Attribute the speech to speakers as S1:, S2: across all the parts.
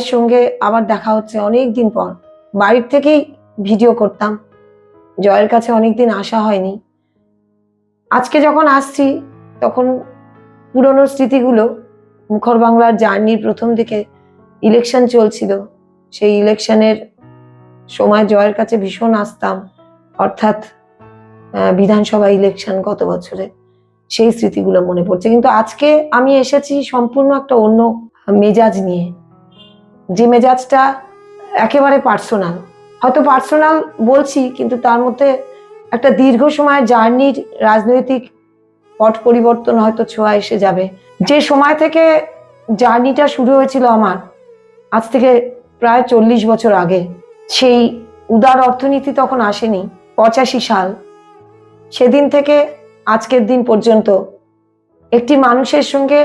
S1: সঙ্গে আবার দেখা হচ্ছে অনেক দিন পর। বাড়ির থেকেই ভিডিও করতাম। জয়ের কাছে অনেক দিন আসা হয়নি। আজকে যখন আসছি, তখন পুরনো স্মৃতিগুলো, মুখর বাংলার জার্নির প্রথম দিকে ইলেকশন চলছিল। সেই ইলেকশনের সময় জয়ের কাছে ভীষণ আসতাম। অর্থাৎ বিধানসভা ইলেকশন গত বছরে। সেই স্মৃতিগুলো মনে পড়ছে। কিন্তু আজকে আমি এসেছি সম্পূর্ণ একটা অন্য মেজাজ নিয়ে। যে মেজাজটা একেবারে পার্সোনাল হয়তো পার্সোনাল বলছি, কিন্তু তার মধ্যে একটা দীর্ঘ সময় জার্নির রাজনৈতিক পট পরিবর্তন হয়তো ছোঁয়া এসে যাবে। যে সময় থেকে জার্নিটা শুরু হয়েছিল আমার, আজ থেকে প্রায় চল্লিশ বছর আগে, সেই উদার অর্থনীতি তখন আসেনি, পঁচাশি সাল। সেদিন থেকে আজকের দিন পর্যন্ত একটি মানুষের সঙ্গে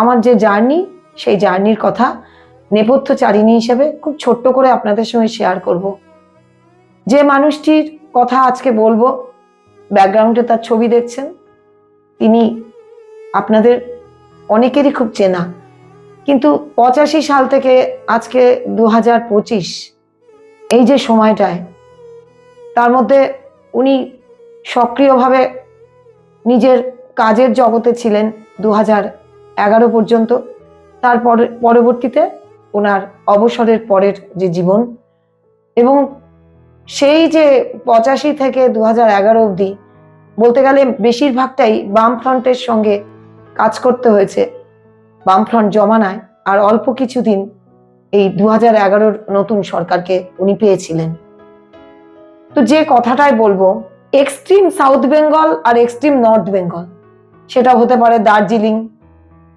S1: আমার যে জার্নি সেই জার্নির কথা নেপথ্যচারিণী হিসেবে খুব ছোট্ট করে আপনাদের সঙ্গে শেয়ার করব। যে মানুষটির কথা আজকে বলব ব্যাকগ্রাউন্ডে তার ছবি দেখছেন, তিনি আপনাদের অনেকেরই খুব চেনা। কিন্তু পঁচাশি সাল থেকে আজকে দু হাজার পঁচিশ, এই যে সময়টায়, তার মধ্যে উনি সক্রিয়ভাবে নিজের কাজের জগতে ছিলেন দু হাজার এগারো পর্যন্ত। তারপর পরবর্তীতে ওনার অবসরের পরের যে জীবন এবং সেই যে পঁচাশি থেকে দু হাজার এগারো অবধি বলতে গেলে বেশিরভাগটাই বামফ্রন্টের সঙ্গে কাজ করতে হয়েছে বামফ্রন্ট জমানায় আর অল্প কিছুদিন এই দু হাজার এগারোর নতুন সরকারকে উনি পেয়েছিলেন। তো যে কথাটাই বলব এক্সট্রিম সাউথ বেঙ্গল আর এক্সট্রিম নর্থ বেঙ্গল সেটা হতে পারে দার্জিলিং,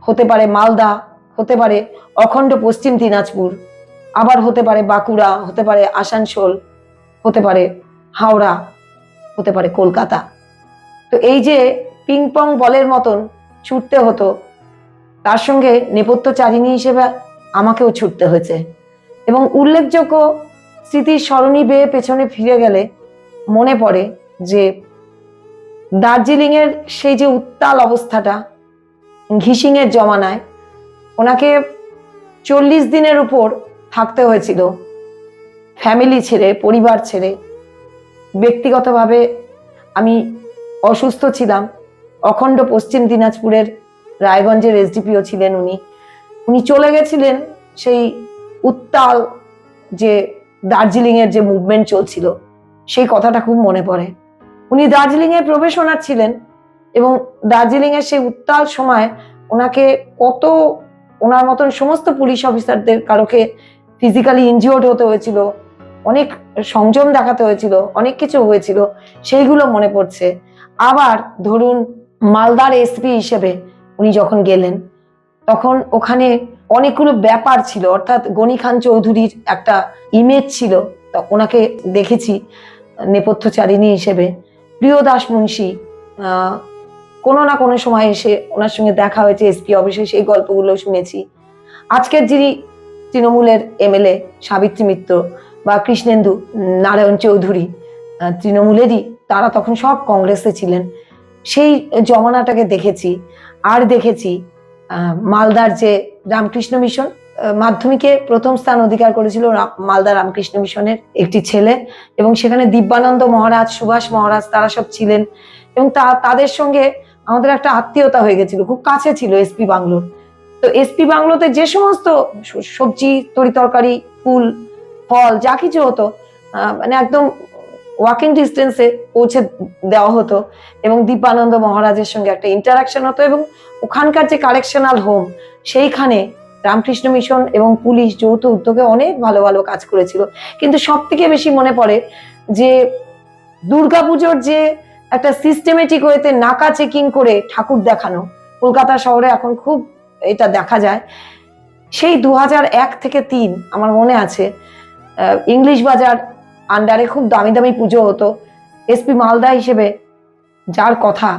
S1: হতে পারে মালদা হতে পারে অখণ্ড পশ্চিম দিনাজপুর, আবার হতে পারে বাঁকুড়া, হতে পারে আসানসোল, হতে পারে হাওড়া, হতে পারে কলকাতা। তো এই যে পিং পং বলের মতন ছুটতে হতো, তার সঙ্গে নেপথ্যচারিণী হিসেবে আমাকেও ছুটতে হয়েছে। এবং উল্লেখযোগ্য স্মৃতির স্মরণী বেয়ে পেছনে ফিরে গেলে মনে পড়ে যে দার্জিলিংয়ের সেই যে উত্তাল অবস্থাটা, ঘিসিংয়ের জমানায় ওনাকে চল্লিশ দিনের উপর থাকতে হয়েছিল। ফ্যামিলি ছেড়ে, পরিবার ছেড়ে। ব্যক্তিগতভাবে আমি অসুস্থ ছিলাম। অখণ্ড পশ্চিম দিনাজপুরের রায়গঞ্জের এসডিপিও ছিলেন উনি। উনি চলে গেছিলেন সেই উত্তাল যে দার্জিলিংয়ের যে মুভমেন্ট চলছিল, সেই কথাটা খুব মনে পড়ে। উনি দার্জিলিংয়ে প্রবেশ ওনার ছিলেন এবং দার্জিলিংয়ের সেই উত্তাল সময় ওনাকে কত ওনার মতন সমস্ত পুলিশ অফিসারদের কারোকে ফিজিক্যালি ইনজিওর্ড হতে হয়েছিল, অনেক সংযম দেখাতে হয়েছিল, অনেক কিছু হয়েছিল, সেইগুলো মনে পড়ছে। আবার ধরুন মালদার এসপি হিসেবে উনি যখন গেলেন, তখন ওখানে অনেকগুলো ব্যাপার ছিল, অর্থাৎ গনি খান চৌধুরীর একটা ইমেজ ছিল ওনাকে দেখেছি, নেপথ্যচারিণী হিসেবে। প্রিয় দাস মুন্সি কোনো না কোনো সময় এসে ওনার সঙ্গে দেখা হয়েছে এসপি অফিসে সেই গল্পগুলো শুনেছি। আজকের যিনি তৃণমূলের এমএলএ সাবিত্রী মিত্র বা কৃষ্ণেন্দু নারায়ণ চৌধুরী তৃণমূলেরই তারা তখন সব কংগ্রেসে ছিলেন। সেই জমানাটাকে দেখেছি, আর দেখেছি মালদার যে রামকৃষ্ণ মিশন মাধ্যমিকে প্রথম স্থান অধিকার করেছিল মালদা রামকৃষ্ণ মিশনের একটি ছেলে এবং সেখানে দিব্যানন্দ মহারাজ, সুভাষ মহারাজ তারা সব ছিলেন এবং তা, তাদের সঙ্গে আমাদের একটা আত্মীয়তা হয়ে গেছিল, খুব কাছে ছিল এসপি বাংলোর। তো এসপি বাংলোতে যে সমস্ত সবজি, তরি তরকারি, ফুল, ফল, যা কিছু হতো মানে একদম ওয়াকিং ডিস্টেন্সে পৌঁছে দেওয়া হতো এবং দীপানন্দ মহারাজের সঙ্গে একটা ইন্টারাকশন হতো এবং ওখানকার যে কালেকশনাল হোম সেইখানে রামকৃষ্ণ মিশন এবং পুলিশ যৌথ উদ্যোগে অনেক ভালো ভালো কাজ করেছিল। কিন্তু সব থেকে বেশি মনে পড়ে যে দুর্গাপুজোর যে একটা সিস্টেমেটিক ওয়েতে নাকা চেকিং করে ঠাকুর দেখানো। কলকাতা শহরে এখন খুব এটা দেখা যায়। সেই দু থেকে তিন আমার মনে আছে ইংলিশ বাজার আন্ডারে খুব দামি দামি পুজো হতো। এসপি মালদা হিসেবে যার কথা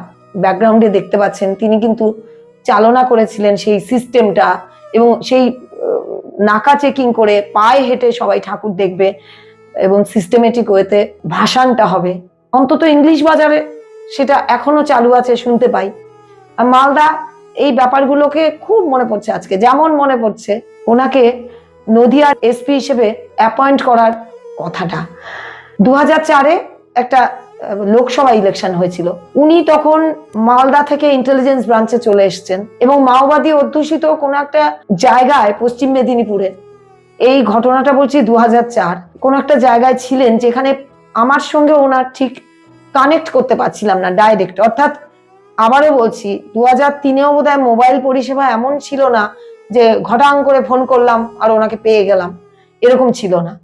S1: ব্যাকগ্রাউন্ডে দেখতে পাচ্ছেন, তিনি কিন্তু চালনা করেছিলেন সেই সিস্টেমটা এবং সেই নাকা চেকিং করে পায়ে হেঁটে সবাই ঠাকুর দেখবে এবং সিস্টেমেটিক ওয়েতে ভাসানটা হবে। অন্তত ইংলিশ বাজারে সেটা এখনও চালু আছে, শুনতে পাই। আর মালদা, এই ব্যাপারগুলোকে খুব মনে পড়ছে আজকে, যেমন মনে পড়ছে ওনাকে নদিয়ার এসপি হিসেবে অ্যাপয়েন্ট করার কথাটা। দু চারে একটা লোকসভা ইলেকশন হয়েছিল। উনি তখন মালদা থেকে ইন্টেলিজেন্স ব্রাঞ্চে চলে এসেছেন এবং মাওবাদী অধ্যুষিত কোনো একটা জায়গায় পশ্চিম মেদিনীপুরে। এই ঘটনাটা বলছি দু হাজার চার। কোনো একটা জায়গায় ছিলেন যেখানে আমার সঙ্গে ওনার ঠিক কানেক্ট করতে পারছিলাম না ডাইরেক্ট অর্থাৎ আবারও বলছি দু হাজার তিনেও বোধ মোবাইল পরিষেবা এমন ছিল না যে ঘটাং করে ফোন করলাম আর ওনাকে পেয়ে গেলাম। এরকম ছিল না।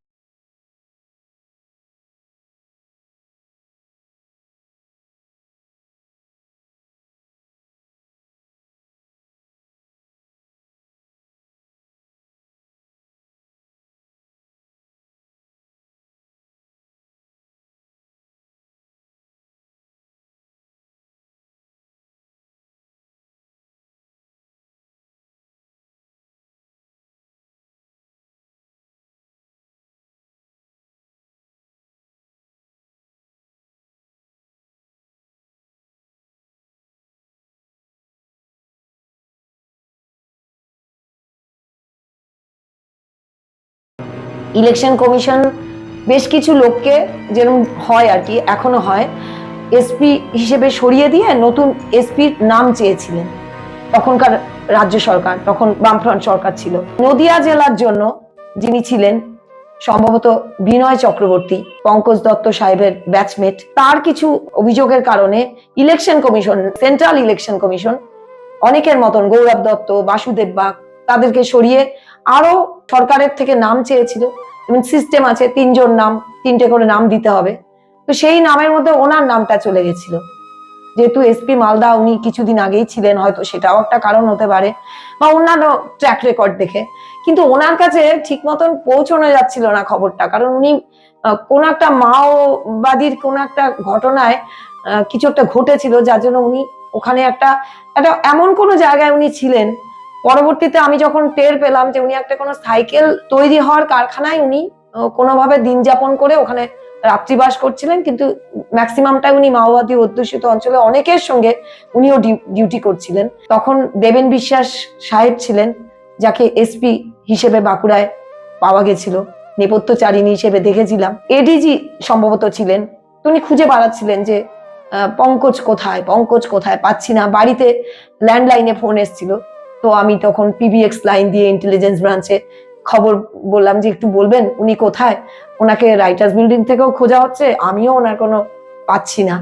S1: ইলেকশন কমিশন বেশ কিছু লোককে যেরকম হয় আর কি, এখনও হয় এসপি হিসেবে সরিয়ে দিয়ে নতুন এসপির নাম চেয়েছিলেন। তখনকার রাজ্য সরকার, তখন বামফ্রন্ট সরকার ছিল। নদিয়া জেলার জন্য যিনি ছিলেন, সম্ভবত বিনয় চক্রবর্তী, পঙ্কজ দত্ত সাহেবের ব্যাচমেট তার কিছু অভিযোগের কারণে election commission central election commission অনেকের মতন গৌরব দত্ত, বাসুদেব বাগ, তাদেরকে সরিয়ে আরও সরকারের থেকে নাম চেয়েছিল। সিস্টেম আছে, তিনজন নাম, তিনটে করে নাম দিতে হবে। তো সেই নামের মধ্যে ওনার নামটা চলে গেছিল। যেহেতু এসপি মালদা উনি কিছুদিন আগেই ছিলেন, হয়তো সেটাও একটা কারণ হতে পারে, বা অন্যান্য ট্র্যাক রেকর্ড দেখে। কিন্তু ওনার কাছে ঠিক মতন পৌঁছানো যাচ্ছিল না খবরটা, কারণ উনি কোন একটা মাওবাদীর কোন একটা ঘটনায় কিছু একটা ঘটেছিল, যার জন্য উনি ওখানে একটা একটা এমন কোনো জায়গায় উনি ছিলেন পরবর্তীতে আমি যখন টের পেলাম যে উনি একটা কোনো সাইকেল তৈরি হওয়ার কারখানায় উনি কোনোভাবে দিন যাপন করে ওখানে রাত্রিবাস করছিলেন, কিন্তু ম্যাক্সিমামটাই উনি মাওবাদী অধ্যুষিত অঞ্চলে অনেকের সঙ্গে উনিও ডিউটি করছিলেন। তখন দেবেন বিশ্বাস সাহেব ছিলেন, যাকে এসপি হিসেবে বাঁকুড়ায় পাওয়া গেছিল, নেপথ্যচারিণী হিসেবে দেখেছিলাম। এডিজি সম্ভবত ছিলেন। উনি খুঁজে বাড়াচ্ছিলেন যে পঙ্কজ কোথায় পঙ্কজ কোথায় পাচ্ছি না, বাড়িতে ল্যান্ডলাইনে ফোন এসেছিল। তো আমি তখন পিবিএক্স লাইন দিয়ে ইন্টেলিজেন্স ব্রাঞ্চে খবর বললাম যে, একটু বলবেন, উনি কোথায়? ওনাকে রাইটার্স বিল্ডিং থেকেও খোঁজা হচ্ছে, আমিও ওনার কোনো পাচ্ছি না।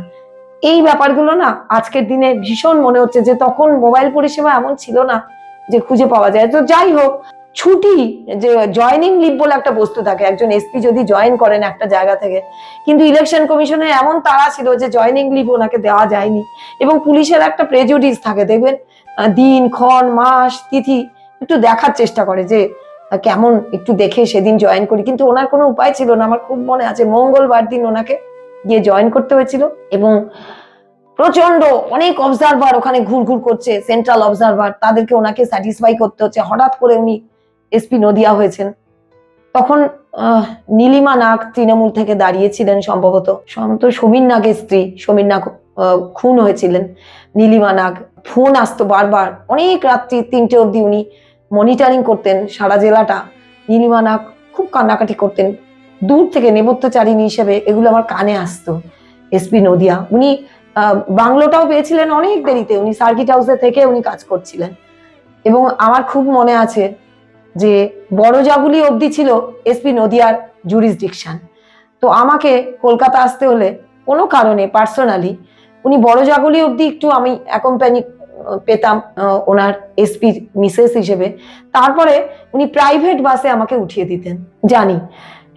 S1: এই ব্যাপারগুলো না আজকের দিনে ভীষণ মনে হচ্ছে যে, তখন মোবাইল পরিষেবা এমন ছিল না যে, খুঁজে পাওয়া যায়। তো যাই হোক, ছুটি, যে জয়নিং লিভ বলে একটা বস্তু থাকে, একজন এসপি যদি জয়েন করেন একটা জায়গা থেকে। কিন্তু ইলেকশন কমিশনের এমন তাড়া ছিল যে জয়নিং লিভ ওনাকে দেওয়া যায়নি। এবং পুলিশের একটা প্রেজুডিস থাকে, দেখবেন? দিন, ক্ষণ, মাস, তিথি একটু দেখার চেষ্টা করে যে কেমন একটু দেখে সেদিন জয়েন করি। কিন্তু ওনার কোনো উপায় ছিল না। আমার খুব মনে আছে, মঙ্গলবার দিন ওনাকে গিয়ে জয়েন করতে হয়েছিল এবং প্রচণ্ড অনেক অবজারভার ওখানে ঘুর ঘুর করছে সেন্ট্রাল অবজারভার তাদেরকে ওনাকে স্যাটিসফাই করতে হচ্ছে। হঠাৎ করে উনি এসপি নদিয়া হয়েছেন। তখন নীলিমা নাগ তৃণমূল থেকে দাঁড়িয়েছিলেন সম্ভবত। সম্ভবত সমীর নাগের স্ত্রী, সমীর নাগ খুন হয়েছিলেন। নীলিমা নাগ, ফোন আসতো বারবার। অনেক রাত্রি তিনটে অবধি উনি মনিটরিং করতেন সারা জেলাটা। নীলিমা নাগ খুব কান্নাকাটি করতেন। দূর থেকে নেপথ্যচারিণী হিসেবে এগুলো আমার কানে আসতো। এসপি নদিয়া। উনি বাংলোটাও পেয়েছিলেন অনেক দেরিতে। উনি সার্কিট হাউসে থেকে উনি কাজ করছিলেন। এবং আমার খুব মনে আছে যে, বড় জাগুলি অবধি ছিল এসপি নদিয়ার জুরিসডিকশন তো আমাকে কলকাতা আসতে হলে কোনো কারণে পার্সোনালি উনি বড় জাগলি অবধি একটু আমি অ্যাকম্পানি পেতাম ওনার এসপি মিসেস হিসেবে। তারপরে উনি প্রাইভেট বাসে আমাকে উঠিয়ে দিতেন। জানি,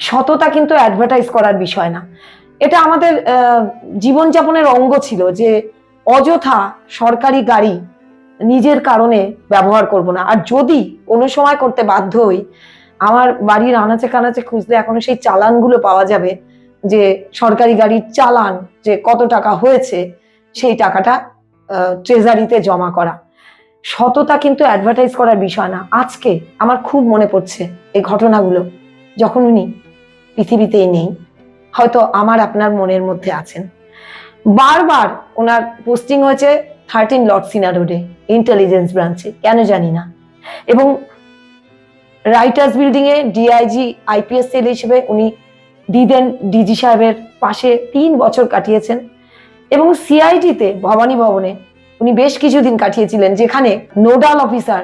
S1: সততা কিন্তু অ্যাডভার্টাইজ করার বিষয় না। এটা আমাদের জীবনযাপনের অঙ্গ ছিল যে অযথা সরকারি গাড়ি নিজের কারণে ব্যবহার করব না। আর যদি কোনো সময় করতে বাধ্য হই, আমার বাড়ির আনাচে কানাচে খুঁজলে এখনও সেই চালানগুলো পাওয়া যাবে। যে সরকারি গাড়ির চালান যে কত টাকা হয়েছে, সেই টাকাটা ট্রেজারিতে জমা করা। সততা কিন্তু অ্যাডভার্টাইজ করার বিষয় না। আজকে আমার খুব মনে পড়ছে এই ঘটনাগুলো, যখন উনি পৃথিবীতেই নেই, হয়তো আমার আপনার মনের মধ্যে আছেন। বারবার ওনার পোস্টিং হয়েছে থার্টিন লর্ড সিনা রোডে ইন্টেলিজেন্স ব্রাঞ্চে কেন জানি না। এবং রাইটার্স বিল্ডিং এ ডিআইজি আইপিএস সেল হিসেবে উনি দিদেন ডিজি সাহেবের পাশে তিন বছর কাটিয়েছেন এবং সিআইডিতে ভবানী ভবনে উনি বেশ কিছুদিন কাটিয়েছিলেন, যেখানে নোডাল অফিসার,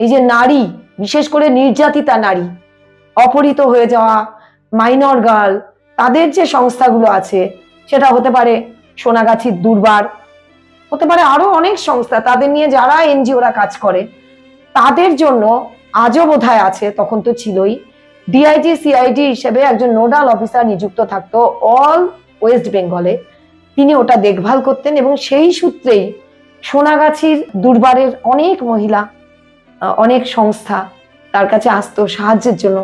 S1: এই যে নারী, বিশেষ করে নির্যাতিতা নারী, অপহৃত হয়ে যাওয়া মাইনর গার্ল, তাদের যে সংস্থাগুলো আছে, সেটা হতে পারে সোনাগাছির দুর্বার, হতে পারে আরও অনেক সংস্থা, তাদের নিয়ে যারা এনজিওরা কাজ করে, তাদের জন্য আজও বোধহয় আছে, তখন তো ছিলই ডিআইজি সিআইডি হিসেবে একজন নোডাল অফিসার নিযুক্ত থাকতো অল ওয়েস্ট বেঙ্গলে। তিনি ওটা দেখভাল করতেন এবং সেই সূত্রেই সোনাগাছির দুর্বারের অনেক মহিলা অনেক সংস্থা তার কাছে আসতো সাহায্যের জন্য।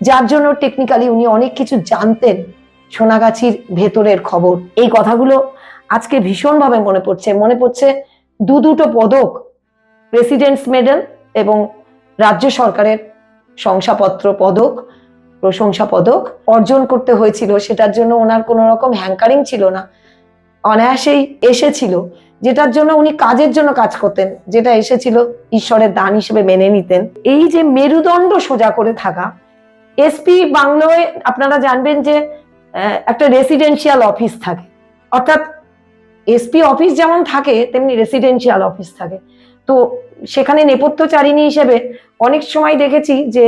S1: যার জন্য টেকনিক্যালি উনি অনেক কিছু জানতেন সোনাগাছির ভেতরের খবর। এই কথাগুলো আজকে ভীষণভাবে মনে পড়ছে। মনে পড়ছে দু দুটো পদক প্রেসিডেন্টস মেডেল এবং রাজ্য সরকারের শংসাপত্র পদক, প্রশংসা পদক অর্জন করতে হয়েছিল। সেটার জন্য ওনার কোনো রকম হ্যাঙ্কারিং ছিল না। অনায়াসেই এসেছিল, যেটার জন্য উনি কাজের জন্য কাজ করতেন, যেটা এসেছিল ঈশ্বরের দান হিসেবে মেনে নিতেন। এই যে মেরুদণ্ড সোজা করে থাকা এসপি বাংলোয় আপনারা জানবেন যে একটা রেসিডেন্সিয়াল অফিস থাকে। অর্থাৎ এসপি অফিস যেমন থাকে, তেমনি রেসিডেন্সিয়াল অফিস থাকে। তো সেখানে নেপথ্যচারিণী হিসেবে অনেক সময় দেখেছি যে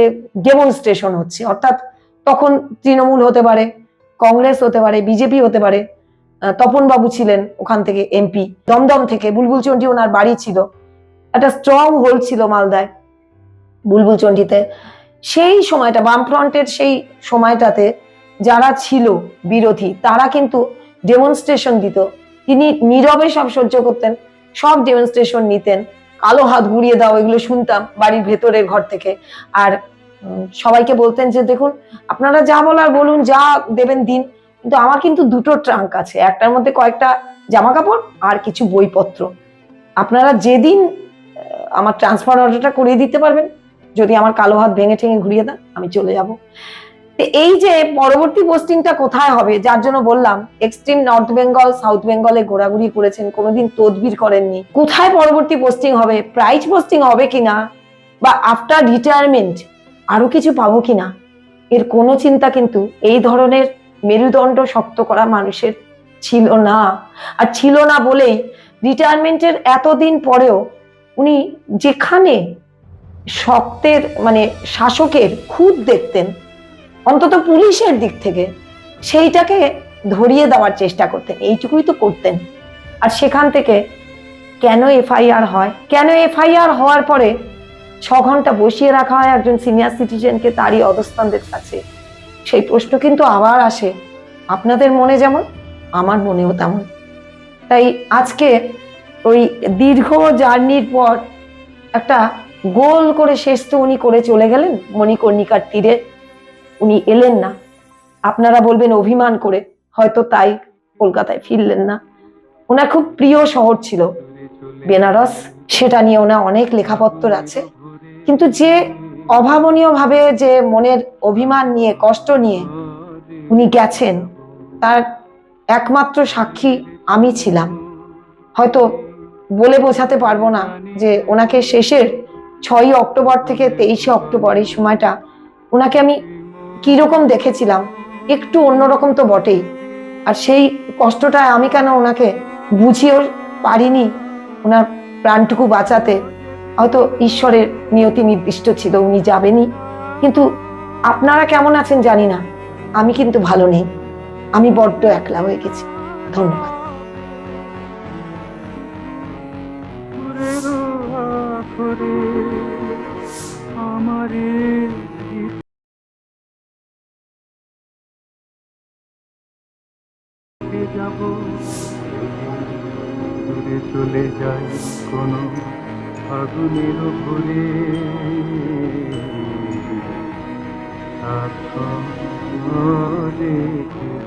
S1: ডেমনস্ট্রেশন হচ্ছে। অর্থাৎ তখন তৃণমূল হতে পারে, কংগ্রেস হতে পারে, বিজেপি হতে পারে তপনবাবু ছিলেন ওখান থেকে এমপি। দমদম থেকে বুলবুল চণ্ডী ওনার বাড়ি ছিল। একটা স্ট্রং হোল্ড ছিল মালদায় বুলবুল চণ্ডীতে সেই সময়টা, বামফ্রন্টের সেই সময়টাতে যারা ছিল বিরোধী, তারা কিন্তু ডেমনস্ট্রেশন দিত। তিনি নীরবে সব সহ্য করতেন, সব ডেমনস্ট্রেশন নিতেন। কালো হাত ঘুরিয়ে দাও, এগুলো শুনতাম বাড়ির ভেতরের ঘর থেকে। আর সবাইকে বলতেন যে, দেখুন, আপনারা যা বলার বলুন, যা দেবেন দিন। কিন্তু আমার কিন্তু দুটো ট্রাঙ্ক আছে, একটার মধ্যে কয়েকটা জামা কাপড় আর কিছু বইপত্র। আপনারা যেদিন আমার ট্রান্সফার অর্ডারটা করিয়ে দিতে পারবেন, যদি আমার কালো হাত ভেঙে ঠেঙে ঘুরিয়ে দেন, আমি চলে যাব। এই যে পরবর্তী পোস্টিংটা কোথায় হবে, যার জন্য বললাম এক্সট্রিম নর্থ বেঙ্গল সাউথ বেঙ্গলে ঘোরাঘুরি করেছেন, কোনোদিন তদবির করেননি। কোথায় পরবর্তী পোস্টিং হবে প্রাইজ পোস্টিং হবে কিনা, বা আফটার রিটায়ারমেন্ট আরও কিছু পাবো কিনা, এর কোনো চিন্তা কিন্তু এই ধরনের মেরুদণ্ড শক্ত করা মানুষের ছিল না। আর ছিল না বলেই রিটায়ারমেন্টের এতদিন পরেও উনি যেখানে শক্তের মানে শাসকের খুদ দেখতেন অন্তত পুলিশের দিক থেকে সেইটাকে ধরিয়ে দেওয়ার চেষ্টা করতেন। এইটুকুই তো করতেন। আর সেখান থেকে কেন এফআইআর হয়? কেন এফআইআর হওয়ার পরে ছ ঘণ্টা বসিয়ে রাখা হয় একজন সিনিয়র সিটিজেনকে তারই অবস্থানদের কাছে? সেই প্রশ্ন কিন্তু আবার আসে। আপনাদের মনে যেমন, আমার মনেও তেমন। তাই আজকে ওই দীর্ঘ জার্নির পর একটা গোল করে শেষ তো উনি করে চলে গেলেন, মণিকর্ণিকার তীরে। উনি এলেন না। আপনারা বলবেন অভিমান করে হয়তো তাই কলকাতায় ফিরলেন না। ওনার খুব প্রিয় শহর ছিল। বেনারস, সেটা নিয়ে ওনার অনেক লেখাপত্র আছে। কিন্তু যে অভাবনীয় ভাবে যে মনের অভিমান নিয়ে, কষ্ট নিয়ে উনি গেছেন, তার একমাত্র সাক্ষী আমি ছিলাম। হয়তো বলে বোঝাতে পারব না যে ওনাকে শেষের ছয়ই অক্টোবর থেকে তেইশে অক্টোবর এই সময়টা ওনাকে আমি কীরকম দেখেছিলাম? একটু অন্যরকম তো বটেই। আর সেই কষ্টটা আমি কেন ওনাকে বুঝিয়েও পারিনি? ওনার প্রাণটুকু বাঁচাতে। হয়তো ঈশ্বরের নিয়তি নির্দিষ্ট ছিল, উনি যাবেনই। কিন্তু আপনারা কেমন আছেন জানি না। আমি কিন্তু ভালো নেই। আমি বড্ড একলা হয়ে গেছি। ধন্যবাদ।
S2: আমারে যাই কোনো আগুনের সাক্ষ্য রেখে